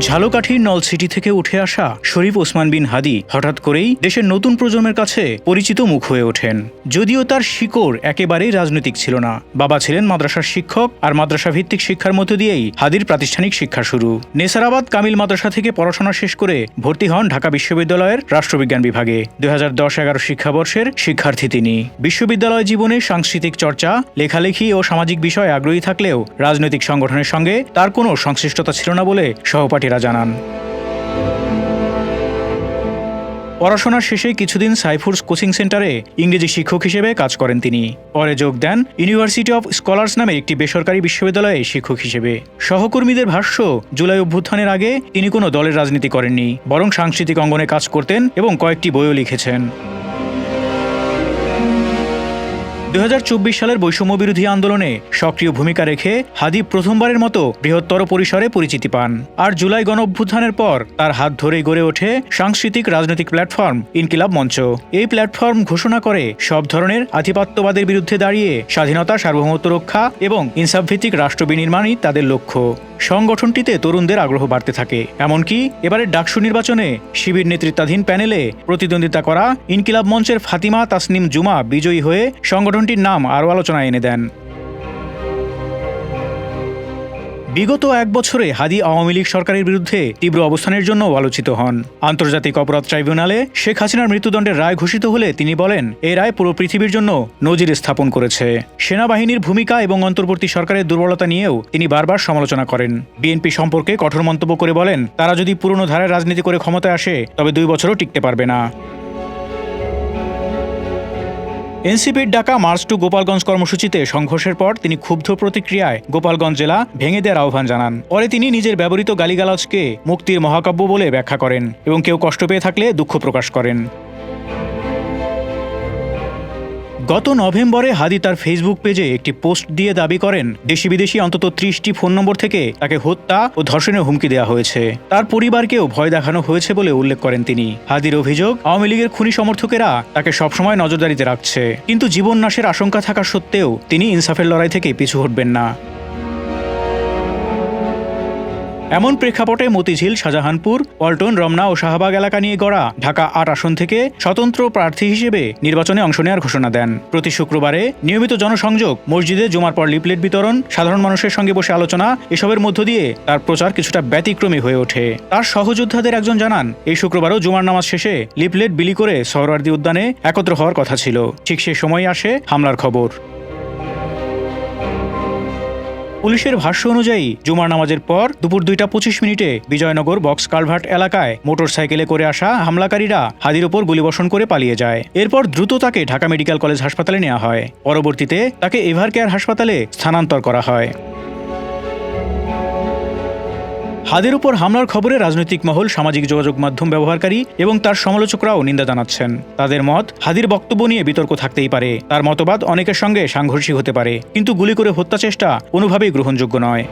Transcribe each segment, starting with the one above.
ঝালকাঠির নল সিটি থেকে উঠে আসা শরীফ ওসমান বিন হাদি হঠাৎ করেই দেশের নতুন প্রজন্মের কাছে পরিচিত মুখ হয়ে ওঠেন। যদিও তার শিকড় একেবারেই রাজনৈতিক ছিল না। বাবা ছিলেন মাদ্রাসার শিক্ষক আর মাদ্রাসা ভিত্তিক শিক্ষার মধ্য দিয়েই হাদির প্রাতিষ্ঠানিক শিক্ষা শুরু। নেসারাবাদ কামিল মাদ্রাসা থেকে পড়াশোনা শেষ করে ভর্তি হন ঢাকা বিশ্ববিদ্যালয়ের রাষ্ট্রবিজ্ঞান বিভাগে। দুই হাজার দশ এগারো শিক্ষাবর্ষের শিক্ষার্থী তিনি। বিশ্ববিদ্যালয় জীবনে সাংস্কৃতিক চর্চা, লেখালেখি ও সামাজিক বিষয়ে আগ্রহী থাকলেও রাজনৈতিক সংগঠনের সঙ্গে তার কোনো সংশ্লিষ্টতা ছিল না বলে সহপাঠীরা জানান। পড়াশোনার শেষে কিছুদিন সাইফুরস কোচিং সেন্টারে ইংরেজি শিক্ষক হিসেবে কাজ করেন তিনি। পরে যোগ দেন ইউনিভার্সিটি অফ স্কলার্স নামে একটি বেসরকারি বিশ্ববিদ্যালয়ে শিক্ষক হিসেবে। সহকর্মীদের ভাষ্য, জুলাই অভ্যুত্থানের আগে তিনি কোনো দলের রাজনীতি করেননি, বরং সাংস্কৃতিক অঙ্গনে কাজ করতেন এবং কয়েকটি বইও লিখেছেন। দু হাজার চব্বিশ সালের বৈষম্য বিরোধী আন্দোলনে সক্রিয় ভূমিকা রেখে হাদিব প্রথমবারের মতো বৃহত্তর পরিসরে পরিচিতি পান। আর জুলাই গণ অভ্যুত্থানের পর তার হাত ধরেই গড়ে ওঠে সাংস্কৃতিক রাজনৈতিক প্ল্যাটফর্ম ইনকিলাব মঞ্চ। এই প্ল্যাটফর্ম ঘোষণা করে সব ধরনের আধিপত্যবাদের বিরুদ্ধে দাঁড়িয়ে স্বাধীনতা, সার্বভৌমত্ব রক্ষা এবং ইনসাফভিত্তিক রাষ্ট্র বিনির্মাণই তাদের লক্ষ্য। সংগঠনটিতে তরুণদের আগ্রহ বাড়তে থাকে। এমনকি এবারের ডাকসু নির্বাচনে শিবির নেতৃত্বাধীন প্যানেলে প্রতিদ্বন্দ্বিতা করা ইনকিলাব মঞ্চের ফাতিমা তাসনিম জুমা বিজয়ী হয়ে সংগঠনটির নাম আরও আলোচনায় এনে দেন। বিগত এক বছরে হাদি আওয়ামী লীগ সরকারের বিরুদ্ধে তীব্র অবস্থানের জন্য আলোচিত হন। আন্তর্জাতিক অপরাধ ট্রাইব্যুনালে শেখ হাসিনার মৃত্যুদণ্ডের রায় ঘোষিত হলে তিনি বলেন, এ রায় পুরো পৃথিবীর জন্য নজির স্থাপন করেছে। সেনাবাহিনীর ভূমিকা এবং অন্তর্বর্তী সরকারের দুর্বলতা নিয়েও তিনি বারবার সমালোচনা করেন। বিএনপি সম্পর্কে কঠোর মন্তব্য করে বলেন, তারা যদি পুরনো ধারায় রাজনীতি করে ক্ষমতায় আসে, তবে দুই বছরও টিকতে পারবে না। এনসিপির ডাকা মার্চ টু গোপালগঞ্জ কর্মসূচিতে সংঘর্ষের পর তিনি ক্ষুব্ধ প্রতিক্রিয়ায় গোপালগঞ্জ জেলা ভেঙে দেওয়ার আহ্বান জানান। পরে তিনি নিজের ব্যবহৃত গালিগালাজকে মুক্তির মহাকাব্য বলে ব্যাখ্যা করেন এবং কেউ কষ্ট পেয়ে থাকলে দুঃখ প্রকাশ করেন। গত নভেম্বরে হাদি তার ফেসবুক পেজে একটি পোস্ট দিয়ে দাবি করেন দেশি বিদেশি অন্তত ত্রিশটি ফোন নম্বর থেকে তাকে হত্যা ও ধর্ষণের হুমকি দেওয়া হয়েছে। তার পরিবারকেও ভয় দেখানো হয়েছে বলে উল্লেখ করেন তিনি। হাদির অভিযোগ, আওয়ামী লীগের খুনি সমর্থকেরা তাকে সবসময় নজরদারিতে রাখছে। কিন্তু জীবন নাশের আশঙ্কা থাকা সত্ত্বেও তিনি ইনসাফের লড়াই থেকে পিছু হটবেন না। এমন প্রেক্ষাপটে মতিঝিল, শাহজাহানপুর, পল্টন, রমনা ও শাহবাগ এলাকা নিয়ে গড়া ঢাকা আট আসন থেকে স্বতন্ত্র প্রার্থী হিসেবে নির্বাচনে অংশ নেওয়ার ঘোষণা দেন। প্রতি শুক্রবারে নিয়মিত জনসংযোগ, মসজিদে জুমার পর লিপলেট বিতরণ, সাধারণ মানুষের সঙ্গে বসে আলোচনা, এসবের মধ্য দিয়ে তার প্রচার কিছুটা ব্যতিক্রমী হয়ে ওঠে। তার সহযোদ্ধাদের একজন জানান, এই শুক্রবারও জুমার নামাজ শেষে লিপলেট বিলি করে সহরার্দি উদ্যানে একত্র হওয়ার কথা ছিল। ঠিক সে সময় আসে হামলার খবর। পুলিশের ভাষ্য অনুযায়ী, জুমার নামাজের পর দুপুর দুইটা পঁচিশ মিনিটে বিজয়নগর বক্স কালভার্ট এলাকায় মোটর সাইকেলে করে আসা হামলাকারীরা হাদির ওপর গুলিবর্ষণ করে পালিয়ে যায়। এরপর দ্রুত তাকে ঢাকা মেডিকেল কলেজ হাসপাতালে নেওয়া হয়। পরবর্তীতে তাকে এভার কেয়ার হাসপাতালে স্থানান্তর করা হয়। হাদের উপর হামলার খবরে রাজনৈতিক মহল, সামাজিক যোগাযোগ মাধ্যম ব্যবহারকারী এবং তার সমালোচকরাও নিন্দা জানাচ্ছেন। তাদের মত হাদির বক্তব্য নিয়ে বিতর্ক থাকতেই পারে। তার মতবাদ অনেকের সঙ্গে সাংঘর্ষিক হতে পারে। কিন্তু গুলি করে হত্যা চেষ্টা কোনোভাবেই গ্রহণযোগ্য নয়।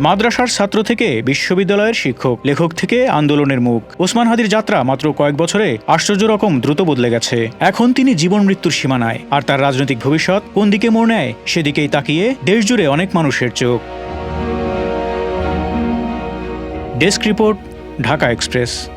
মাদ্রাসার ছাত্র থেকে বিশ্ববিদ্যালয়ের শিক্ষক, লেখক থেকে আন্দোলনের মুখ। ওসমান হাদির যাত্রা মাত্র কয়েক বছরে আশ্চর্য রকম দ্রুত বদলে গেছে। এখন তিনি জীবন মৃত্যুর সীমানায়, আর তার রাজনৈতিক ভবিষ্যৎ কোন দিকে মোড় নেয় সেদিকেই তাকিয়ে দেশজুড়ে অনেক মানুষের চোখ। Desk report, Dhaka express.